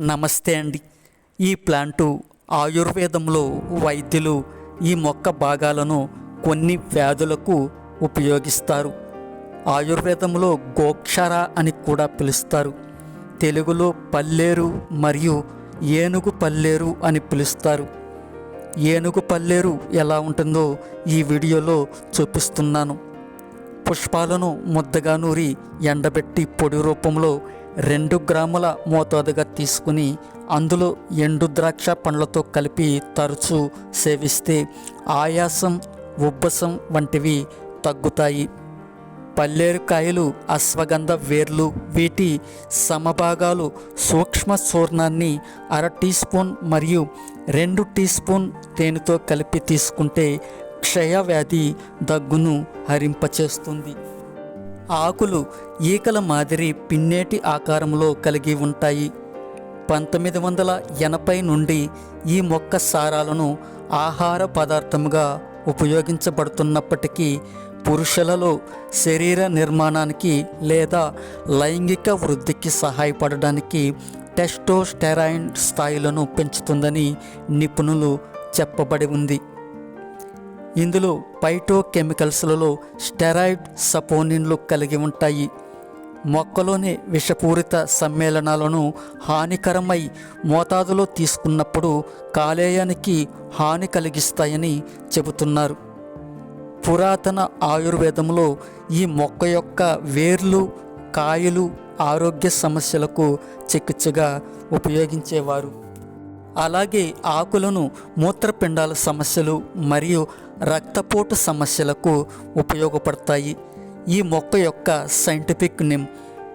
నమస్తే అండి. ఈ ప్లాంటు ఆయుర్వేదంలో వైద్యులు ఈ మొక్క భాగాలను కొన్ని వ్యాధులకు ఉపయోగిస్తారు. ఆయుర్వేదంలో గోక్షర అని కూడా పిలుస్తారు. తెలుగులో పల్లేరు మరియు ఏనుగు పల్లేరు అని పిలుస్తారు. ఏనుగు పల్లేరు ఎలా ఉంటుందో ఈ వీడియోలో చూపిస్తున్నాను. పుష్పాలను ముద్దగా నూరి ఎండబెట్టి పొడి రూపంలో రెండు గ్రాముల మోతాదుగా తీసుకుని అందులో ఎండు ద్రాక్ష పండ్లతో కలిపి తరచూ సేవిస్తే ఆయాసం ఉబ్బసం వంటివి తగ్గుతాయి. పల్లేరుకాయలు అశ్వగంధ వేర్లు వీటి సమభాగాలు సూక్ష్మ చూర్ణాన్ని అర టీ స్పూన్ మరియు రెండు టీ స్పూన్ తేనెతో కలిపి తీసుకుంటే క్షయవ్యాధి దగ్గును హరింపచేస్తుంది. ఆకులు ఈకల మాదిరి పిన్నేటి ఆకారంలో కలిగి ఉంటాయి. పంతొమ్మిది వందల ఎనభై నుండి ఈ మొక్క సారాలను ఆహార పదార్థముగా ఉపయోగించబడుతున్నప్పటికీ పురుషులలో శరీర నిర్మాణానికి లేదా లైంగిక వృద్ధికి సహాయపడడానికి టెస్టోస్టెరాయిన్ స్థాయిలను పెంచుతుందని నిపుణులు చెప్పబడి ఉంది. ఇందులో పైటోకెమికల్స్లలో స్టెరాయిడ్ సపోనిన్లు కలిగి ఉంటాయి. మొక్కలోని విషపూరిత సమ్మేళనాలను హానికరమై మోతాదులో తీసుకున్నప్పుడు కాలేయానికి హాని కలిగిస్తాయని చెబుతున్నారు. పురాతన ఆయుర్వేదంలో ఈ మొక్క యొక్క వేర్లు కాయలు ఆరోగ్య సమస్యలకు చికిత్సగా ఉపయోగించేవారు. అలాగే ఆకులను మూత్రపిండాల సమస్యలు మరియు రక్తపోటు సమస్యలకు ఉపయోగపడతాయి. ఈ మొక్క యొక్క సైంటిఫిక్ నేమ్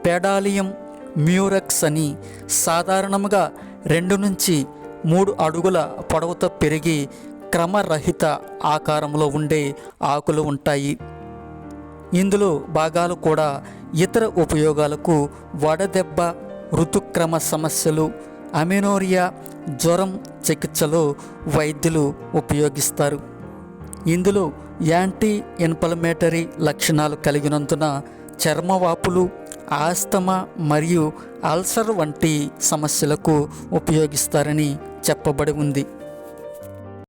పెడాలియం మ్యూరక్స్ అని సాధారణంగా రెండు నుంచి మూడు అడుగుల పొడవుతో పెరిగి క్రమరహిత ఆకారంలో ఉండే ఆకులు ఉంటాయి. ఇందులో భాగాలు కూడా ఇతర ఉపయోగాలకు వడదెబ్బ ఋతుక్రమ సమస్యలు అమినోరియా జ్వరం చికిత్సలో వైద్యులు ఉపయోగిస్తారు. ఇందులో యాంటీ ఇన్ఫ్లమేటరీ లక్షణాలు కలిగినందున చర్మవాపులు ఆస్తమా మరియు అల్సర్ వంటి సమస్యలకు ఉపయోగిస్తారని చెప్పబడి ఉంది.